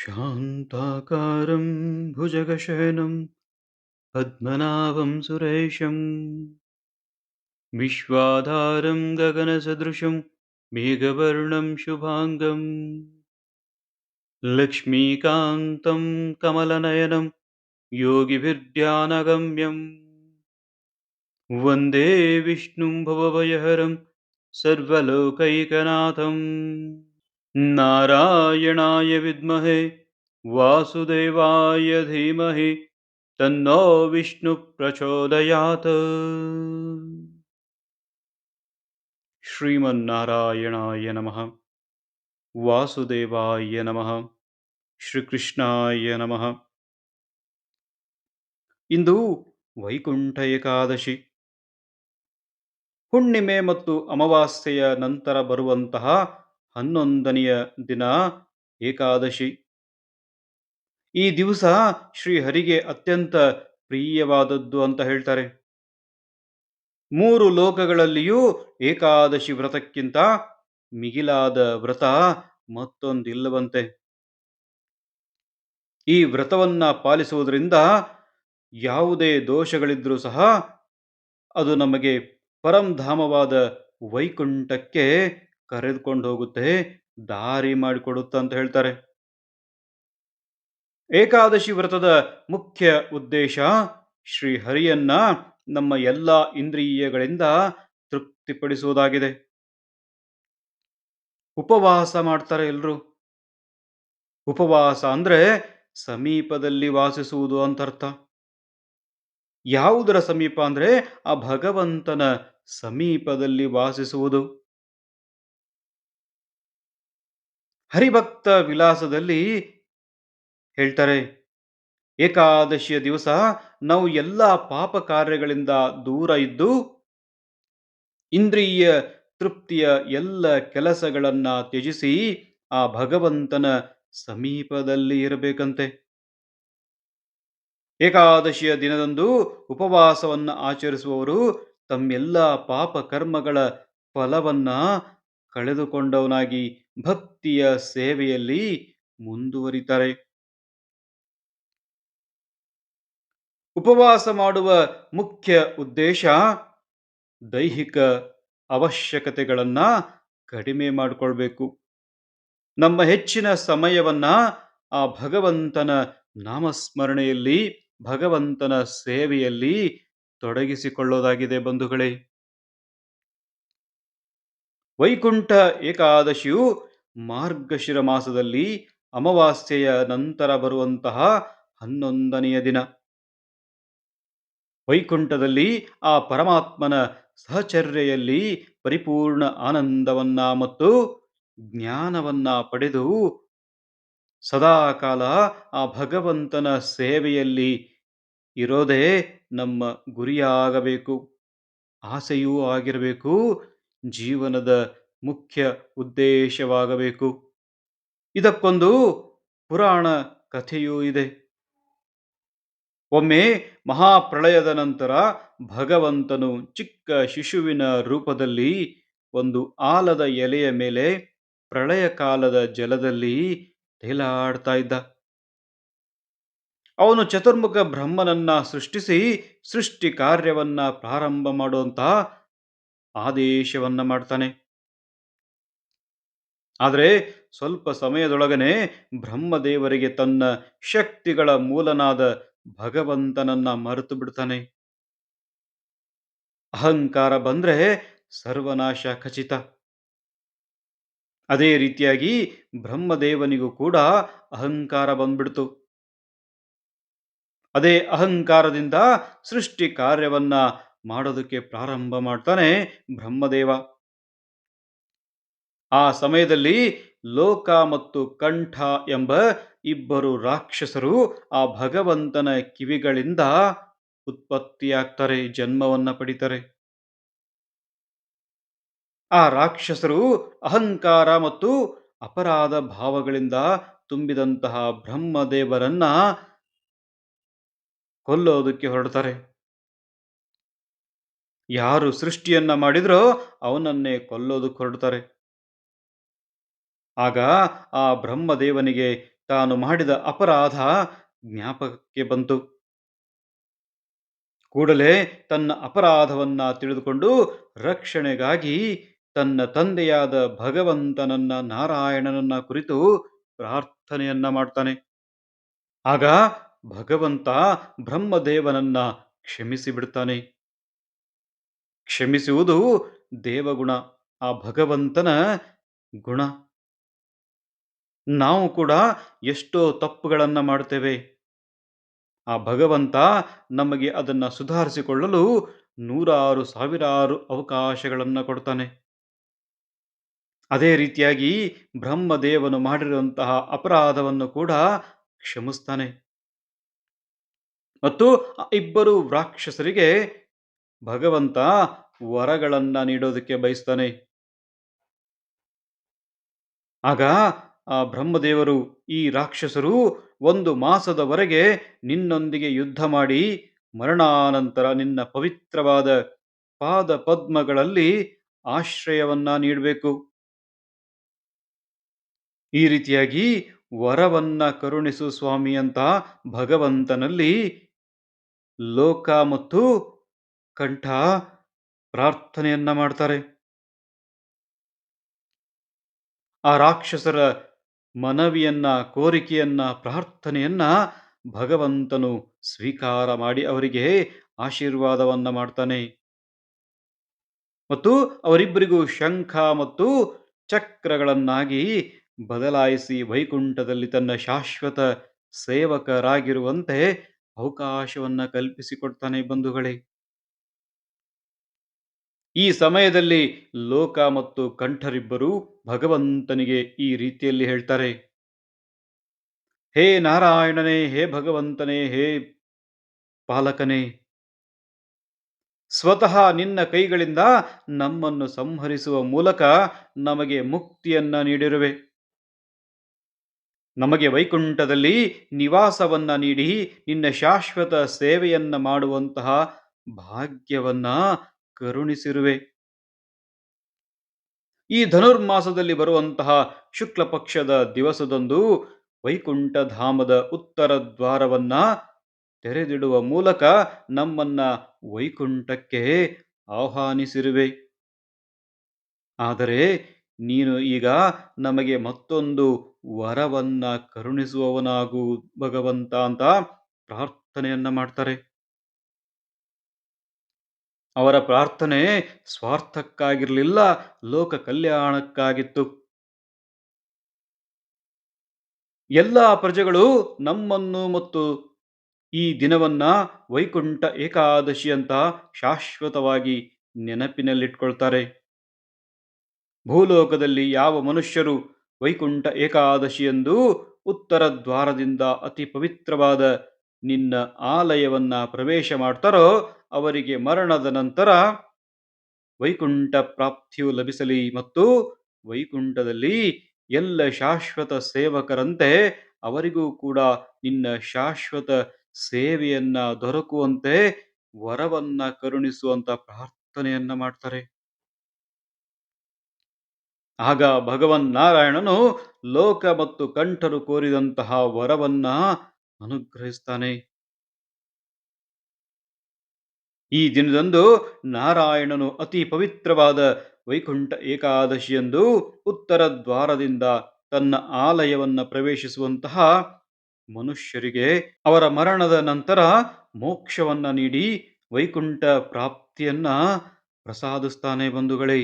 शान्ताकारं भुजगशयनं पद्मनाभं सुरेशं विश्वाधारं गगनसदृशं मेघवर्णं शुभाङ्गं लक्ष्मीकान्तं कमलनयनं योगिभिर्ध्यानगम्यं वन्दे विष्णुं भवभयहरं सर्वलोकैकनाथम् नारायणाय विद्महे वासुदेवाय धीमहि तन्नो विष्णुप्रचोदयात् ಶ್ರೀಮನ್ನಾರಾಯಣಾಯ ನಮಃ ವಾಸುದೇವಾಯ ನಮಃ ಶ್ರೀಕೃಷ್ಣಾಯ ನಮಃ ಇಂದು ವೈಕುಂಠ ಏಕಾದಶಿ ಹುಣ್ಣಿಮೆ ಮತ್ತು ಅಮಾವಾಸ್ಯೆಯ ನಂತರ ಬರುವಂತಹ ಹನ್ನೊಂದನೆಯ ದಿನ ಏಕಾದಶಿ. ಈ ದಿವಸ ಶ್ರೀಹರಿಗೆ ಅತ್ಯಂತ ಪ್ರಿಯವಾದದ್ದು ಅಂತ ಹೇಳ್ತಾರೆ. ಮೂರು ಲೋಕಗಳಲ್ಲಿಯೂ ಏಕಾದಶಿ ವ್ರತಕ್ಕಿಂತ ಮಿಗಿಲಾದ ವ್ರತ ಮತ್ತೊಂದಿಲ್ಲವಂತೆ. ಈ ವ್ರತವನ್ನ ಪಾಲಿಸುವುದರಿಂದ ಯಾವುದೇ ದೋಷಗಳಿದ್ರೂ ಸಹ ಅದು ನಮಗೆ ಪರಂಧಾಮವಾದ ವೈಕುಂಠಕ್ಕೆ ಕರೆದುಕೊಂಡು ಹೋಗುತ್ತೆ, ದಾರಿ ಮಾಡಿಕೊಡುತ್ತ ಅಂತ ಹೇಳ್ತಾರೆ. ಏಕಾದಶಿ ವ್ರತದ ಮುಖ್ಯ ಉದ್ದೇಶ ಶ್ರೀ ಹರಿಯನ್ನ ನಮ್ಮ ಎಲ್ಲ ಇಂದ್ರಿಯಗಳಿಂದ ತೃಪ್ತಿಪಡಿಸುವುದಾಗಿದೆ. ಉಪವಾಸ ಮಾಡ್ತಾರೆ ಎಲ್ರು. ಉಪವಾಸ ಅಂದ್ರೆ ಸಮೀಪದಲ್ಲಿ ವಾಸಿಸುವುದು ಅಂತ ಅರ್ಥ ಯಾವುದರ ಸಮೀಪ ಅಂದ್ರೆ ಆ ಭಗವಂತನ ಸಮೀಪದಲ್ಲಿ ವಾಸಿಸುವುದು. ಹರಿಭಕ್ತ ವಿಲಾಸದಲ್ಲಿ ಹೇಳ್ತಾರೆ, ಏಕಾದಶಿಯ ದಿವಸ ನಾವು ಎಲ್ಲ ಪಾಪ ಕಾರ್ಯಗಳಿಂದ ದೂರ ಇದ್ದು ಇಂದ್ರಿಯ ತೃಪ್ತಿಯ ಎಲ್ಲ ಕೆಲಸಗಳನ್ನ ತ್ಯಜಿಸಿ ಆ ಭಗವಂತನ ಸಮೀಪದಲ್ಲಿ ಇರಬೇಕಂತೆ. ಏಕಾದಶಿಯ ದಿನದಂದು ಉಪವಾಸವನ್ನು ಆಚರಿಸುವವರು ತಮ್ಮೆಲ್ಲ ಪಾಪ ಕರ್ಮಗಳ ಫಲವನ್ನ ಕಳೆದುಕೊಂಡವನಾಗಿ ಭಕ್ತಿಯ ಸೇವೆಯಲ್ಲಿ ಮುಂದುವರಿತಾರೆ. ಉಪವಾಸ ಮಾಡುವ ಮುಖ್ಯ ಉದ್ದೇಶ ದೈಹಿಕ ಅವಶ್ಯಕತೆಗಳನ್ನ ಕಡಿಮೆ ಮಾಡಿಕೊಳ್ಬೇಕು. ನಮ್ಮ ಹೆಚ್ಚಿನ ಸಮಯವನ್ನ ಆ ಭಗವಂತನ ನಾಮಸ್ಮರಣೆಯಲ್ಲಿ, ಭಗವಂತನ ಸೇವೆಯಲ್ಲಿ ತೊಡಗಿಸಿಕೊಳ್ಳೋದಾಗಿದೆ ಬಂಧುಗಳೇ. ವೈಕುಂಠ ಏಕಾದಶಿಯು ಮಾರ್ಗಶಿರ ಮಾಸದಲ್ಲಿ ಅಮಾವಾಸ್ಯೆಯ ನಂತರ ಬರುವಂತಹ ಹನ್ನೊಂದನೆಯ ದಿನ. ವೈಕುಂಠದಲ್ಲಿ ಆ ಪರಮಾತ್ಮನ ಸಹಚರ್ಯೆಯಲ್ಲಿ ಪರಿಪೂರ್ಣ ಆನಂದವನ್ನ ಮತ್ತು ಜ್ಞಾನವನ್ನ ಪಡೆದು ಸದಾಕಾಲ ಆ ಭಗವಂತನ ಸೇವೆಯಲ್ಲಿ ಇರೋದೇ ನಮ್ಮ ಗುರಿಯಾಗಬೇಕು, ಆಸೆಯೂ ಆಗಿರಬೇಕು ಜೀವನದ ಮುಖ್ಯ ಉದ್ದೇಶವಾಗಬೇಕು. ಇದಕ್ಕೊಂದು ಪುರಾಣ ಕಥೆಯೂ ಇದೆ. ಒಮ್ಮೆ ಮಹಾಪ್ರಳಯದ ನಂತರ ಭಗವಂತನು ಚಿಕ್ಕ ಶಿಶುವಿನ ರೂಪದಲ್ಲಿ ಒಂದು ಆಲದ ಎಲೆಯ ಮೇಲೆ ಪ್ರಳಯ ಕಾಲದ ಜಲದಲ್ಲಿ ತೇಲಾಡ್ತಾ ಇದ್ದ. ಅವನು ಚತುರ್ಮುಖ ಬ್ರಹ್ಮನನ್ನ ಸೃಷ್ಟಿಸಿ ಸೃಷ್ಟಿ ಕಾರ್ಯವನ್ನ ಪ್ರಾರಂಭ ಮಾಡುವಂತ ಆದೇಶವನ್ನ ಮಾಡ್ತಾನೆ. ಆದರೆ ಸ್ವಲ್ಪ ಸಮಯದೊಳಗನೆ ಬ್ರಹ್ಮದೇವರಿಗೆ ತನ್ನ ಶಕ್ತಿಗಳ ಮೂಲನಾದ ಭಗವಂತನನ್ನ ಮರೆತು ಬಿಡ್ತಾನೆ. ಅಹಂಕಾರ ಬಂದ್ರೆ ಸರ್ವನಾಶ ಖಚಿತ. ಅದೇ ರೀತಿಯಾಗಿ ಬ್ರಹ್ಮದೇವನಿಗೂ ಕೂಡ ಅಹಂಕಾರ ಬಂದ್ಬಿಡ್ತು. ಅದೇ ಅಹಂಕಾರದಿಂದ ಸೃಷ್ಟಿ ಕಾರ್ಯವನ್ನ ಮಾಡೋದಕ್ಕೆ ಪ್ರಾರಂಭ ಮಾಡ್ತಾನೆ ಬ್ರಹ್ಮದೇವ. ಆ ಸಮಯದಲ್ಲಿ ಲೋಕ ಮತ್ತು ಕಂಠ ಎಂಬ ಇಬ್ಬರು ರಾಕ್ಷಸರು ಆ ಭಗವಂತನ ಕಿವಿಗಳಿಂದ ಉತ್ಪತ್ತಿಯಾಗ್ತಾರೆ, ಜನ್ಮವನ್ನ ಪಡಿತಾರೆ. ಆ ರಾಕ್ಷಸರು ಅಹಂಕಾರ ಮತ್ತು ಅಪರಾಧ ಭಾವಗಳಿಂದ ತುಂಬಿದಂತಹ ಬ್ರಹ್ಮದೇವರನ್ನ ಕೊಲ್ಲೋದಕ್ಕೆ ಹೊರಡ್ತಾರೆ. ಯಾರು ಸೃಷ್ಟಿಯನ್ನ ಮಾಡಿದ್ರೋ ಅವನನ್ನೇ ಕೊಲ್ಲೋದು ಹೊರಡ್ತಾರೆ. ಆಗ ಆ ಬ್ರಹ್ಮದೇವನಿಗೆ ತಾನು ಮಾಡಿದ ಅಪರಾಧ ಜ್ಞಾಪಕಕ್ಕೆ ಬಂತು. ಕೂಡಲೇ ತನ್ನ ಅಪರಾಧವನ್ನ ತಿಳಿದುಕೊಂಡು ರಕ್ಷಣೆಗಾಗಿ ತನ್ನ ತಂದೆಯಾದ ಭಗವಂತನನ್ನ ನಾರಾಯಣನನ್ನ ಕುರಿತು ಪ್ರಾರ್ಥನೆಯನ್ನ ಮಾಡ್ತಾನೆ. ಆಗ ಭಗವಂತ ಬ್ರಹ್ಮದೇವನನ್ನ ಕ್ಷಮಿಸಿ ಬಿಡ್ತಾನೆ ಕ್ಷಮಿಸುವುದು ದೇವಗುಣ, ಆ ಭಗವಂತನ ಗುಣ. ನಾವು ಕೂಡ ಎಷ್ಟೋ ತಪ್ಪುಗಳನ್ನು ಮಾಡ್ತೇವೆ. ಆ ಭಗವಂತ ನಮಗೆ ಅದನ್ನು ಸುಧಾರಿಸಿಕೊಳ್ಳಲು ನೂರಾರು ಸಾವಿರಾರು ಅವಕಾಶಗಳನ್ನು ಕೊಡ್ತಾನೆ. ಅದೇ ರೀತಿಯಾಗಿ ಬ್ರಹ್ಮದೇವನು ಮಾಡಿರುವಂತಹ ಅಪರಾಧವನ್ನು ಕೂಡ ಕ್ಷಮಿಸ್ತಾನೆ. ಮತ್ತು ಇಬ್ಬರು ರಾಕ್ಷಸರಿಗೆ ಭಗವಂತ ವರಗಳನ್ನ ನೀಡೋದಕ್ಕೆ ಬಯಸ್ತಾನೆ. ಆಗ ಆ ಬ್ರಹ್ಮದೇವರು ಈ ರಾಕ್ಷಸರು ಒಂದು ಮಾಸದವರೆಗೆ ನಿನ್ನೊಂದಿಗೆ ಯುದ್ಧ ಮಾಡಿ ಮರಣಾನಂತರ ನಿನ್ನ ಪವಿತ್ರವಾದ ಪಾದ ಪದ್ಮಗಳಲ್ಲಿ ಆಶ್ರಯವನ್ನ ನೀಡಬೇಕು. ಈ ರೀತಿಯಾಗಿ ವರವನ್ನ ಕರುಣಿಸು ಸ್ವಾಮಿ ಅಂತ ಭಗವಂತನಲ್ಲಿ ಲೋಕ ಮತ್ತು ಕಂಠ ಪ್ರಾರ್ಥನೆಯನ್ನ ಮಾಡ್ತಾರೆ. ಆ ರಾಕ್ಷಸರ ಮನವಿಯನ್ನ, ಕೋರಿಕೆಯನ್ನ, ಪ್ರಾರ್ಥನೆಯನ್ನ ಭಗವಂತನು ಸ್ವೀಕಾರ ಮಾಡಿ ಅವರಿಗೆ ಆಶೀರ್ವಾದವನ್ನ ಮಾಡ್ತಾನೆ. ಮತ್ತು ಅವರಿಬ್ಬರಿಗೂ ಶಂಖ ಮತ್ತು ಚಕ್ರಗಳನ್ನಾಗಿ ಬದಲಾಯಿಸಿ ವೈಕುಂಠದಲ್ಲಿ ತನ್ನ ಶಾಶ್ವತ ಸೇವಕರಾಗಿರುವಂತೆ ಅವಕಾಶವನ್ನ ಕಲ್ಪಿಸಿಕೊಡ್ತಾನೆ ಬಂಧುಗಳೇ. ಈ ಸಮಯದಲ್ಲಿ ಲೋಕ ಮತ್ತು ಕಂಠರಿಬ್ಬರು ಭಗವಂತನಿಗೆ ಈ ರೀತಿಯಲ್ಲಿ ಹೇಳ್ತಾರೆ. ಹೇ ನಾರಾಯಣನೇ, ಹೇ ಭಗವಂತನೇ, ಹೇ ಪಾಲಕನೇ, ಸ್ವತಃ ನಿನ್ನ ಕೈಗಳಿಂದ ನಮ್ಮನ್ನು ಸಂಹರಿಸುವ ಮೂಲಕ ನಮಗೆ ಮುಕ್ತಿಯನ್ನ ನೀಡಿರುವೆ. ನಮಗೆ ವೈಕುಂಠದಲ್ಲಿ ನಿವಾಸವನ್ನ ನೀಡಿ ನಿನ್ನ ಶಾಶ್ವತ ಸೇವೆಯನ್ನ ಮಾಡುವಂತಹ ಭಾಗ್ಯವನ್ನ ಕರುಣಿಸಿರುವೆ. ಈ ಧನುರ್ಮಾಸದಲ್ಲಿ ಬರುವಂತಹ ಶುಕ್ಲ ಪಕ್ಷದ ದಿವಸದಂದು ವೈಕುಂಠಧಾಮದ ಉತ್ತರ ದ್ವಾರವನ್ನ ತೆರೆದಿಡುವ ಮೂಲಕ ನಮ್ಮನ್ನ ವೈಕುಂಠಕ್ಕೆ ಆಹ್ವಾನಿಸಿರುವೆ. ಆದರೆ ನೀನು ಈಗ ನಮಗೆ ಮತ್ತೊಂದು ವರವನ್ನ ಕರುಣಿಸುವವನಾಗು ಭಗವಂತ ಅಂತ ಪ್ರಾರ್ಥನೆಯನ್ನ ಮಾಡ್ತಾರೆ. ಅವರ ಪ್ರಾರ್ಥನೆ ಸ್ವಾರ್ಥಕ್ಕಾಗಿರಲಿಲ್ಲ, ಲೋಕ ಕಲ್ಯಾಣಕ್ಕಾಗಿತ್ತು. ಎಲ್ಲ ಪ್ರಜೆಗಳು ನಮ್ಮನ್ನು ಮತ್ತು ಈ ದಿನವನ್ನ ವೈಕುಂಠ ಏಕಾದಶಿ ಅಂತ ಶಾಶ್ವತವಾಗಿ ನೆನಪಿನಲ್ಲಿಟ್ಕೊಳ್ತಾರೆ. ಭೂಲೋಕದಲ್ಲಿ ಯಾವ ಮನುಷ್ಯರು ವೈಕುಂಠ ಏಕಾದಶಿ ಎಂದು ಉತ್ತರ ದ್ವಾರದಿಂದ ಅತಿ ಪವಿತ್ರವಾದ ನಿನ್ನ ಆಲಯವನ್ನ ಪ್ರವೇಶ ಮಾಡ್ತಾರೋ ಅವರಿಗೆ ಮರಣದ ನಂತರ ವೈಕುಂಠ ಪ್ರಾಪ್ತಿಯು ಲಭಿಸಲಿ ಮತ್ತು ವೈಕುಂಠದಲ್ಲಿ ಎಲ್ಲ ಶಾಶ್ವತ ಸೇವಕರಂತೆ ಅವರಿಗೂ ಕೂಡ ನಿನ್ನ ಶಾಶ್ವತ ಸೇವೆಯನ್ನ ದೊರಕುವಂತೆ ವರವನ್ನ ಕರುಣಿಸುವಂತ ಪ್ರಾರ್ಥನೆಯನ್ನ ಮಾಡ್ತಾರೆ. ಆಗ ಭಗವನ್ ನಾರಾಯಣನು ಲೋಕ ಮತ್ತು ಕಂಠರು ಕೋರಿದಂತಹ ವರವನ್ನ ಅನುಗ್ರಹಿಸ್ತಾನೆ. ಈ ದಿನದಂದು ನಾರಾಯಣನು ಅತಿ ಪವಿತ್ರವಾದ ವೈಕುಂಠ ಏಕಾದಶಿಯಂದು ಉತ್ತರ ದ್ವಾರದಿಂದ ತನ್ನ ಆಲಯವನ್ನ ಪ್ರವೇಶಿಸುವಂತಹ ಮನುಷ್ಯರಿಗೆ ಅವರ ಮರಣದ ನಂತರ ಮೋಕ್ಷವನ್ನ ನೀಡಿ ವೈಕುಂಠ ಪ್ರಾಪ್ತಿಯನ್ನ ಪ್ರಸಾದಿಸ್ತಾನೆ ಬಂಧುಗಳೇ.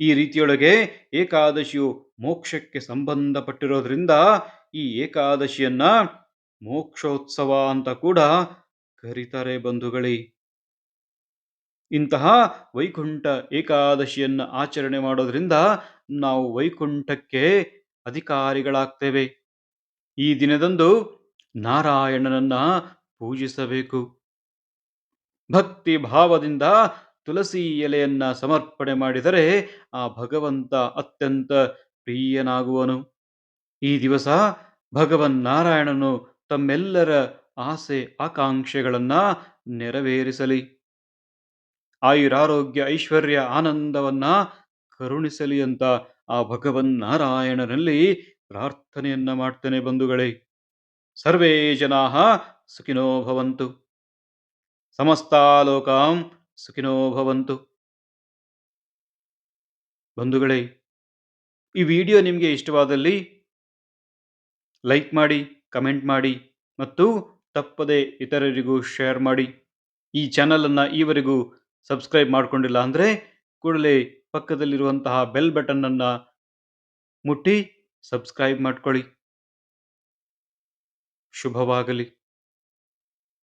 ಈ ರೀತಿಯೊಳಗೆ ಏಕಾದಶಿಯು ಮೋಕ್ಷಕ್ಕೆ ಸಂಬಂಧಪಟ್ಟಿರೋದ್ರಿಂದ ಈ ಏಕಾದಶಿಯನ್ನ ಮೋಕ್ಷೋತ್ಸವ ಅಂತ ಕೂಡ ಕರೀತಾರೆ ಬಂಧುಗಳೇ. ಇಂತಹ ವೈಕುಂಠ ಏಕಾದಶಿಯನ್ನ ಆಚರಣೆ ಮಾಡೋದ್ರಿಂದ ನಾವು ವೈಕುಂಠಕ್ಕೆ ಅಧಿಕಾರಿಗಳಾಗ್ತೇವೆ. ಈ ದಿನದಂದು ನಾರಾಯಣನನ್ನ ಪೂಜಿಸಬೇಕು. ಭಕ್ತಿ ಭಾವದಿಂದ ತುಳಸಿ ಎಲೆಯನ್ನ ಸಮರ್ಪಣೆ ಮಾಡಿದರೆ ಆ ಭಗವಂತ ಅತ್ಯಂತ ಪ್ರಿಯನಾಗುವನು. ಈ ದಿವಸ ಭಗವನ್ ನಾರಾಯಣನು ತಮ್ಮೆಲ್ಲರ ಆಸೆ ಆಕಾಂಕ್ಷೆಗಳನ್ನು ನೆರವೇರಿಸಲಿ. ಆಯುರಾರೋಗ್ಯ ಐಶ್ವರ್ಯ ಆನಂದವನ್ನ ಕರುಣಿಸಲಿ ಅಂತ ಆ ಭಗವನ್ ನಾರಾಯಣನಲ್ಲಿ ಪ್ರಾರ್ಥನೆಯನ್ನ ಮಾಡ್ತೇನೆ ಬಂಧುಗಳೇ. ಸರ್ವೇ ಜನಾ ಸುಖಿನೋ ಭವಂತು. ಸಮಸ್ತ ಲೋಕಾಂ ಸುಖಿನೋ ಭವಂತು. ಬಂಧುಗಳೇ, ಈ ವಿಡಿಯೋ ನಿಮಗೆ ಇಷ್ಟವಾದಲ್ಲಿ ಲೈಕ್ ಮಾಡಿ, ಕಮೆಂಟ್ ಮಾಡಿ ಮತ್ತು ತಪ್ಪದೆ ಇತರರಿಗೂ ಶೇರ್ ಮಾಡಿ. ಈ ಚಾನಲನ್ನು ಈವರೆಗೂ ಸಬ್ಸ್ಕ್ರೈಬ್ ಮಾಡಿಕೊಂಡಿಲ್ಲ ಅಂದರೆ ಕೂಡಲೇ ಪಕ್ಕದಲ್ಲಿರುವಂತಹ ಬೆಲ್ ಬಟನ್ನನ್ನು ಮುಟ್ಟಿ ಸಬ್ಸ್ಕ್ರೈಬ್ ಮಾಡ್ಕೊಳ್ಳಿ. ಶುಭವಾಗಲಿ.